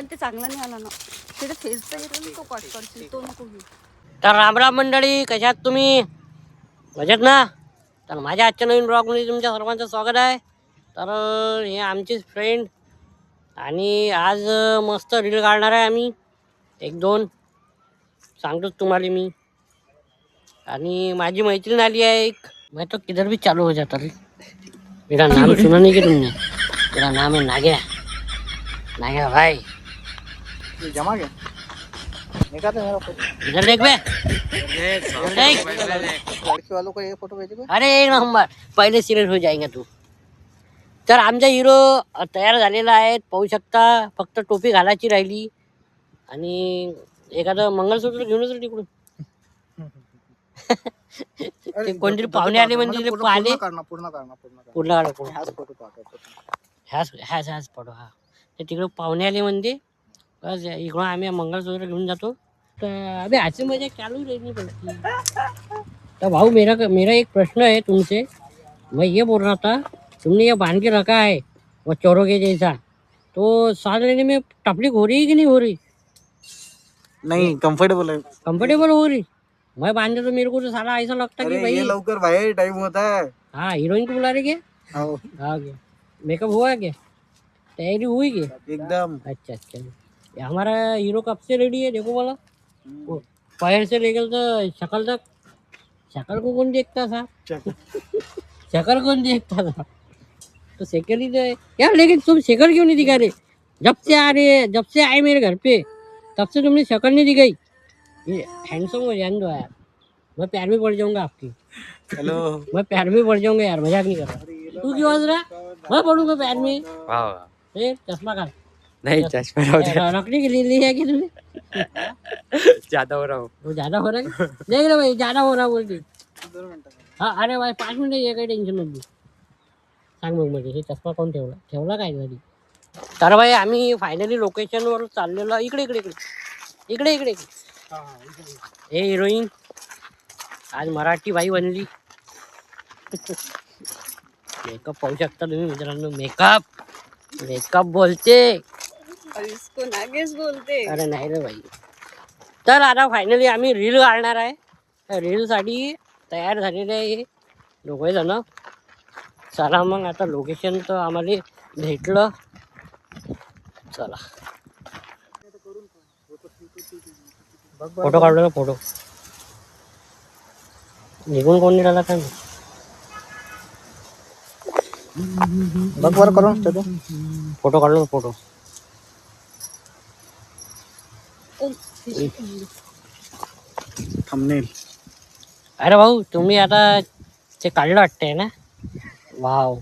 पण ते चांगला नाही आला ना. तिथे फेसचा तो कॉट करशील तो नको घेऊ. तर रामराम मंडळी कशात तुम्ही? मजेत ना? तर माझ्या आजच्या नवीन ब्लॉगमध्ये तुमच्या सर्वांचं स्वागत आहे. तर हे आमचीच फ्रेंड आणि आज मस्त रील काढणार आहे आम्ही. एक दोन. सांगतोच तुम्हाला मी. आणि माझी मैत्रीण आली आहे एक. मैं तो किधर भी चालू हो जाता रे? मेरा नाम सुना नहीं कि तुमने? मेरा नाम है नाग्या नाग्या भाई. जमा गया देखा था मेरा फोटो इधर देख बे इधर देख लड़की वालों को ये फोटो अरे एक नंबर पहिले सिरियस हो जाएगा तू. तर आमचा हिरो तयार झालेला आहे पाहू शकता. फक्त टोपी घालायची राहिली. आणि एखादं मंगळसूत्र घेऊनच रे तिकडून. ते कोणतरी पाहुणे आले म्हणजे पाहिले. करना पूर्ण करना पूर्ण काढा. पूर्ण ह्याच फोटो पाठवतो ह्याच ह्याच ह्याच पडो हा. ते तिकडे पाहुणे आले म्हणजे बस इकडून आम्ही मंगळसूत्र घेऊन जातो. तर अबे हसी मजा चालू रहनी पड़ती तो भाऊ मेरा मेरा एक प्रश्न है तुमसे मैं ये बोल रहा था तुमने ये बांध के रखा है वो चोरों के जैसा. तो सांस लेने में तकलीफ हो रही है कि नहीं हो रही? नहीं कंफर्टेबल है. कंफर्टेबल हो रही? मैं बांधे तो मेरे को तो सारा ऐसा लगता कि भाई लवकर भाई टाइम होता है। हाँ हीरोइन को बुला रहे क्या? हाँ क्या मेकअप हुआ क्या? तैयारी हुई क्या? एकदम। अच्छा अच्छा। हमारा हीरो कब से रेडी है? देखो बोला। वो पैर से लेकर तो शक्ल तक। शक्ल को कौन देखता था? शक्ल। कौन देखता था? तो शक्ल ही तो है। यार लेकिन तुम शक्ल क्यों नहीं दिखा रहे? जब से आ रहे जब से आए मेरे घर पे तब से तुमने शक्ल नहीं दिखाई। ये हैंडसम हो जान दो यार। मैं प्यार में पड़ जाऊँगा आपकी। हेलो। मैं प्यार में पड़ जाऊँगा यार मज़ाक नहीं कर रहा। तू क्यों हंस रहा? मैं पढ़ूँगा प्यार में। ए चश्मा का नहीं चश्मा रहो रखने के लिए लिया है कि तूने ज्यादा हो रहा हूँ। वो ज्यादा हो रहा है? देख रहे भाई ज्यादा हो रहा बोल के। हा अरे भाई पाच मिनिटं ये काही टेन्शन नको सांग मग म्हणजे हे चष्मा कोण ठेवला? ठेवला काय घरी? तर भाई आम्ही फायनली लोकेशनवर चाललेलो इकडे इकडे इकडे. इकडे इकडे. इकडे हे हिरोईन आज मराठी बाई बनली. मेकअप पाहू शकता तुम्ही मित्रांनो. मेकअप मेकअप बोलते. और इसको नागेश बोलते अरे नाही रे भाई तर आता फायनली आम्ही रील काढणार आहे. त्या रीलसाठी तयार झालेले आहे दोघे जण. चला मग आता लोकेशन तर आम्हाला भेटलं. चला. फोटो काढलो ना फोटो? निघून कोण निघाला का बघ बरं करून चलो फोटो काढलो फोटो. थंबनेल अरे भाऊ तुम्ही आता ते काढलं वाटतंय ना? वाव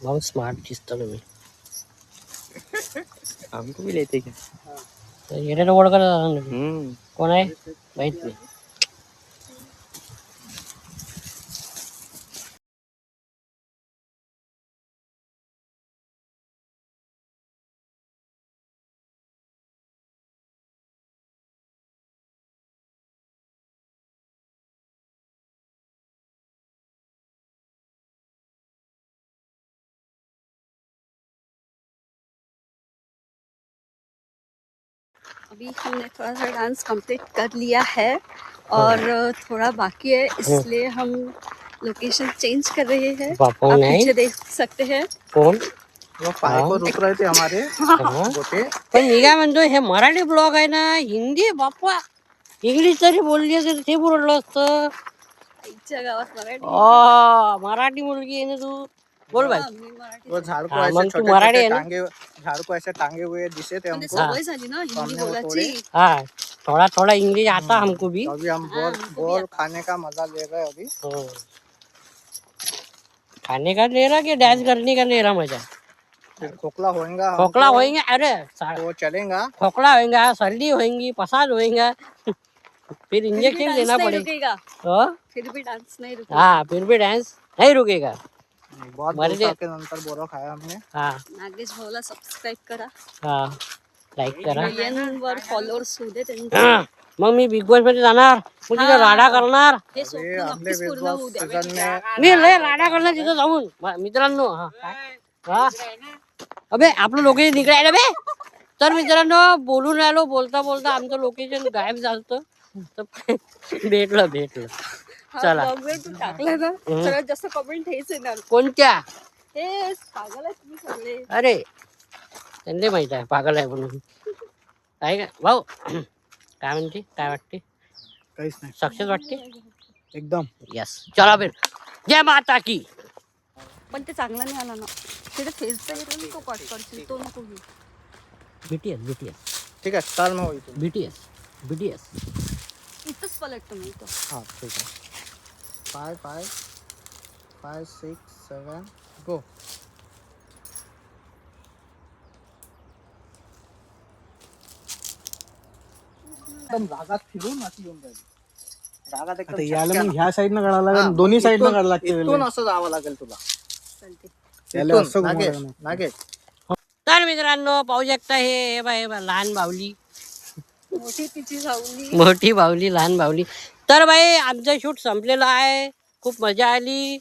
भाऊ स्मार्ट दिसता तुम्ही. हमको भी लेते क्या तर येण्याला ओळखत हम्म. कोण आहे? माहीत नाही. अभी हमने थोड़ा सा डांस कंप्लीट कर लिया है और थोड़ा बाकी है इसलिए हम लोकेशन चेंज कर रहे हैं। आप पीछे देख सकते हैं। कोण वो पाय को रुक रहे थे हमारे। पण मी काय म्हणतो हे मराठी ब्लॉग आहे ना हिंदी बाप्पा इंग्लिश जरी बोलली असेल ते बोललं असतं आईच्या गावात मराठी। आ, मराठी मुलगी आहे ना तू। बोल भाई हा, वो झाड़ को हाँ, ऐसे मग तू छोटे मराठी छोटे ना? टांगे झाड़ को ऐसे टांगे हुए दिसे थे म्हणजे हमको सवय झाली ना हिंदी सामने वो बोलायची हा थोड़ा थोड़ा इंग्लिश आता हमको भी. तो अभी हम बोर बोर खाने का मजा ले रहे हैं अभी. हाँ। खाने का ले रहा कि डांस करने का ले रहा मजा? फिर खोखला होएगा हमको, खोखला होएंगे? अरे सा- तो चलेगा. खोखला होएगा सर्दी होएंगी पसाद होएगा। फिर इंजेक्शन नहीं पड़ेगा। हाँ? फिर भी डांस नहीं रुकेगा। हाँ फिर भी डांस नहीं रुकेगा। बहुत मर गए। के नंतर बोरा खाया हमने। हाँ। नागेश भाऊला सबस्क्राईब करा। हाँ लाईक करा। मिलियन वर फॉलोअर्स होऊ दे त्यांचे मग मी बिग बॉस मध्ये जाणार मग तिथे राडा करणार हे स्वप्न आपले नक्कीच पूर्ण होऊ द्या मी लय राडा करणार तिथं जाऊन। म- मित्रांनो हा काय? हा अबे आपलं लोक इकडे आहे ना बे. तर मित्रांनो बोलून राहिलो बोलता बोलता आमचं लोकेशन गायब झालं तर भेटलं भेटलं. चला. तू टाकला ना. हम्म. सगळ्यात जास्त कमेंट हेच येणार. कोणत्या? हे पागल आहे तुम्ही सगळे. अरे त्यांना माहित आहे पागल आहे म्हणून. आहे का? भाऊ काय म्हणते? काय वाटते? काहीच नाही. सक्सेस वाटते? एकदम. यस चला फिर. जय माता की. पण ते चांगला नाही आला ना. तिथे घेतला तो कट करशील तो नको घेऊ. बीटीएस बीटीएस ठीक आहे चाल मग बीटीएस बीटीएस इथंच पलटतो मी तो हा ठीक आहे. Five five five six seven go एकदम रागात फिरून अशी येऊन जाईल. रागात एकदम आता याला. मग ह्या साईडनं काढायला हा, लागेल दोन्ही साईडनं काढायला लागते इथून असं जावं लागेल तुला. चालते याला इथून, असं नागेश घुमवायला नागेश. तर मित्रांनो पाहू शकता हे हे बा हे बा, लहान बावली. मोठी तिची सावली. मोठी बावली लहान बावली. तर बाई आमचं शूट संपलेलं आहे. खूप मजा आली.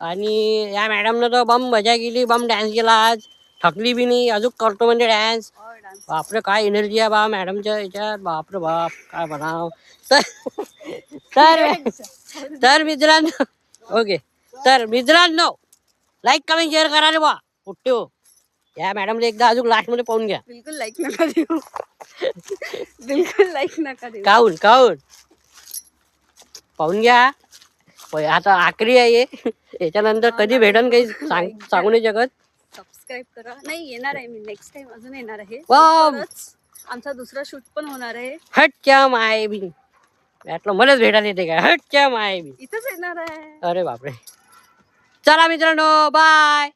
आणि या मॅडमनं तर बम मजा केली. बम डॅन्स केला आज. थकली बी नाही. अजून करतो म्हणजे डॅन्स बापरे काय एनर्जी आहे बा मॅडमच्या याच्यात. बापरे बाप काय बनाव तर तर तर मित्रांनो ओके. तर मित्रांनो लाईक कमेंट शेअर करा रे बा. कुठे हो? या मॅडमला एकदा अजून लास्टमध्ये पाहून घ्या. बिलकुल लाईक नका देऊ. बिलकुल लाईक नका देऊ. काऊन काऊन? पाहून घ्या. होय, आता आखरी आहे. याच्यानंतर कधी भेटन काही सांग सांगू नाही शकत सबस्क्राईब करा. नाही येणार आहे मी. नेक्स्ट टाइम अजून येणार आहे. वाव. लवकरच आमचा दुसरा शूट पण होणार आहे. हटच्या माय बी. वाटलं मलाच भेटायला येते काय हटच्या माय बी. इथंच येणार आहे. अरे बापरे. चला मित्रांनो बाय